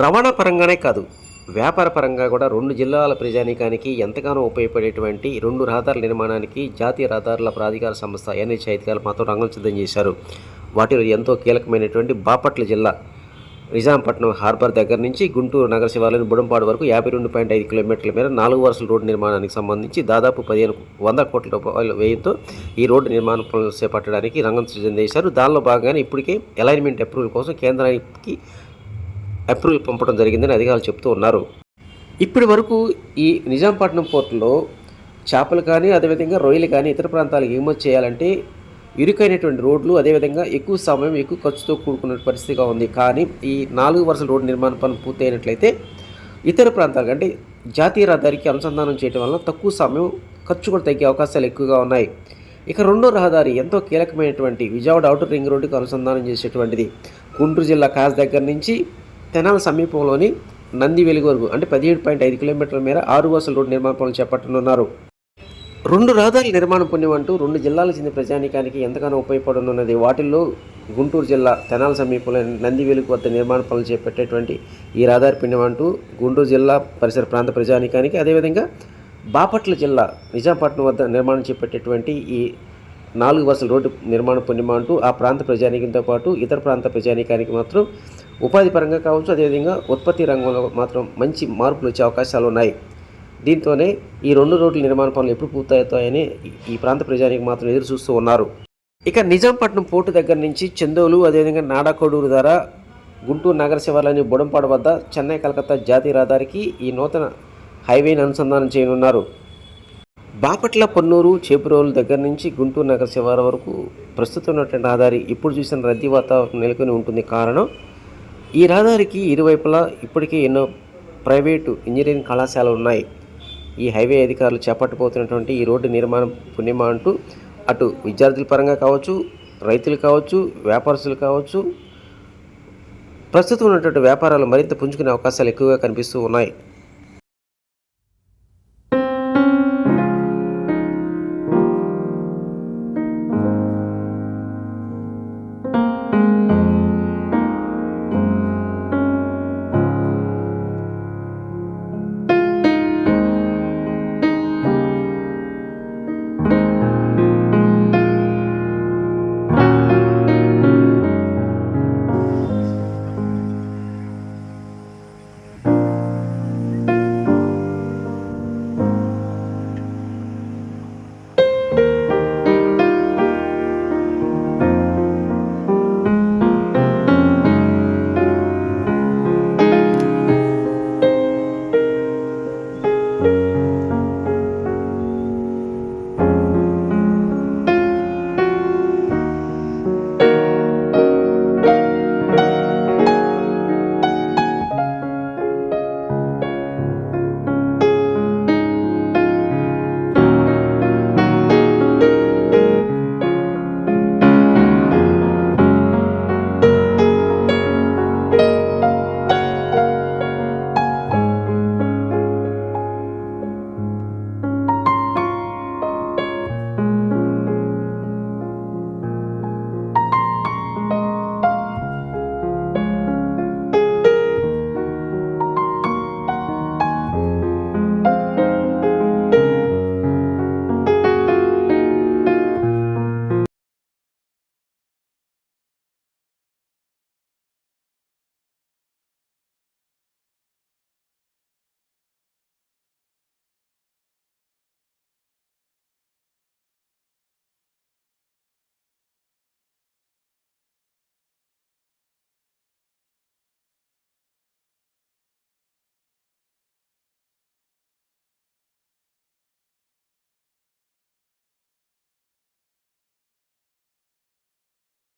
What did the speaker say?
రవాణా పరంగానే కాదు వ్యాపార పరంగా కూడా రెండు జిల్లాల ప్రజానీకానికి ఎంతగానో ఉపయోగపడేటువంటి రెండు రహదారుల నిర్మాణానికి జాతీయ రహదారుల ప్రాధికార సంస్థ ఎన్హెచ్ అధికారులు మాత్రం రంగం సిద్ధం చేశారు. వాటిలో ఎంతో కీలకమైనటువంటి బాపట్ల జిల్లా నిజాంపట్నం హార్బర్ దగ్గర నుంచి గుంటూరు నగర శివాలయం బుడంపాడు వరకు యాభై రెండు పాయింట్ ఐదు కిలోమీటర్ల మేర నాలుగు వరుసల రోడ్డు నిర్మాణానికి సంబంధించి దాదాపు పదిహేను వంద కోట్ల రూపాయల వ్యయంతో ఈ రోడ్డు నిర్మాణ పనులు చేపట్టడానికి రంగం సిద్ధం చేశారు. దానిలో భాగంగానే ఇప్పటికే అలైన్మెంట్ అప్రూవల్ కోసం కేంద్రానికి అప్రూవల్ పంపడం జరిగిందని అధికారులు చెప్తూ ఉన్నారు. ఇప్పటి వరకు ఈ నిజాంపట్నం పోర్టులో చేపలు కానీ అదేవిధంగా రొయ్యలు కానీ ఇతర ప్రాంతాలకు ఎగుమతి చేయాలంటే ఇరుకైనటువంటి రోడ్లు అదేవిధంగా ఎక్కువ సమయం ఎక్కువ ఖర్చుతో కూడుకున్న పరిస్థితిగా ఉంది. కానీ ఈ నాలుగు వరుసల రోడ్డు నిర్మాణ పనులు పూర్తయినట్లయితే ఇతర ప్రాంతాలకు అంటే జాతీయ రహదారికి అనుసంధానం చేయడం వల్ల తక్కువ సమయం ఖర్చు కూడా తగ్గే అవకాశాలు ఎక్కువగా ఉన్నాయి. ఇక రెండో రహదారి ఎంతో కీలకమైనటువంటి విజయవాడ అవుటర్ రింగ్ రోడ్డుకు అనుసంధానం చేసేటువంటిది. గుంటూరు జిల్లా కాస్ దగ్గర నుంచి తెనాల సమీపంలోని నంది వెలుగు వరకు అంటే పదిహేడు పాయింట్ ఐదు కిలోమీటర్ల మేర ఆరు వరుసల రోడ్డు నిర్మాణ పనులు చేపట్టనున్నారు. రెండు రహదారుల నిర్మాణ పుణ్యం అంటూ రెండు జిల్లాలకు చెందిన ప్రజానికానికి ఎంతగానో ఉపయోగపడనున్నది. వాటిల్లో గుంటూరు జిల్లా తెనాల సమీపంలో నంది వెలుగు వద్ద నిర్మాణ పనులు చేపట్టేటువంటి ఈ రహదారి పుణ్యం అంటూ గుంటూరు జిల్లా పరిసర ప్రాంత ప్రజానికానికి అదేవిధంగా బాపట్ల జిల్లా నిజాంపట్నం వద్ద నిర్మాణం చేపట్టేటువంటి ఈ నాలుగు వసల రోడ్డు నిర్మాణ పుణ్యం అంటూ ఆ ప్రాంత ప్రజానీకంతో పాటు ఇతర ప్రాంత ప్రజానీకానికి మాత్రం ఉపాధి పరంగా కావచ్చు అదేవిధంగా ఉత్పత్తి రంగంలో మాత్రం మంచి మార్పులు వచ్చే అవకాశాలు ఉన్నాయి. దీంతోనే ఈ రెండు రోడ్ల నిర్మాణ పనులు ఎప్పుడు పూర్తవుతాయని ఈ- ప్రాంత ప్రజానికి మాత్రం ఎదురు చూస్తూ ఉన్నారు. ఇక నిజాంపట్నం పోర్టు దగ్గర నుంచి చందోలు అదేవిధంగా నాడాకోడూరు ద్వారా గుంటూరు నగర శివార్లని బుడంపాడు వద్ద చెన్నై కలకత్తా జాతీయ రహదారికి ఈ నూతన హైవేని అనుసంధానం చేయనున్నారు. బాపట్ల పొన్నూరు చేపురోలు దగ్గర నుంచి గుంటూరు నగర శివార వరకు ప్రస్తుతం ఉన్నటువంటి రహదారి ఇప్పుడు చూసిన రద్దీ వాతావరణం నెలకొని ఉంటుంది. కారణం ఈ రహదారికి ఇరువైపులా ఇప్పటికే ఎన్నో ప్రైవేటు ఇంజనీరింగ్ కళాశాలలు ఉన్నాయి. ఈ హైవే అధికారులు చేపట్టబోతున్నటువంటి ఈ రోడ్డు నిర్మాణం పుణ్యమా అంటూ అటు విద్యార్థుల పరంగా కావచ్చు రైతులు కావచ్చు వ్యాపారస్తులు కావచ్చు ప్రస్తుతం ఉన్నటువంటి వ్యాపారాలు మరింత పుంజుకునే అవకాశాలు ఎక్కువగా కనిపిస్తూ ఉన్నాయి.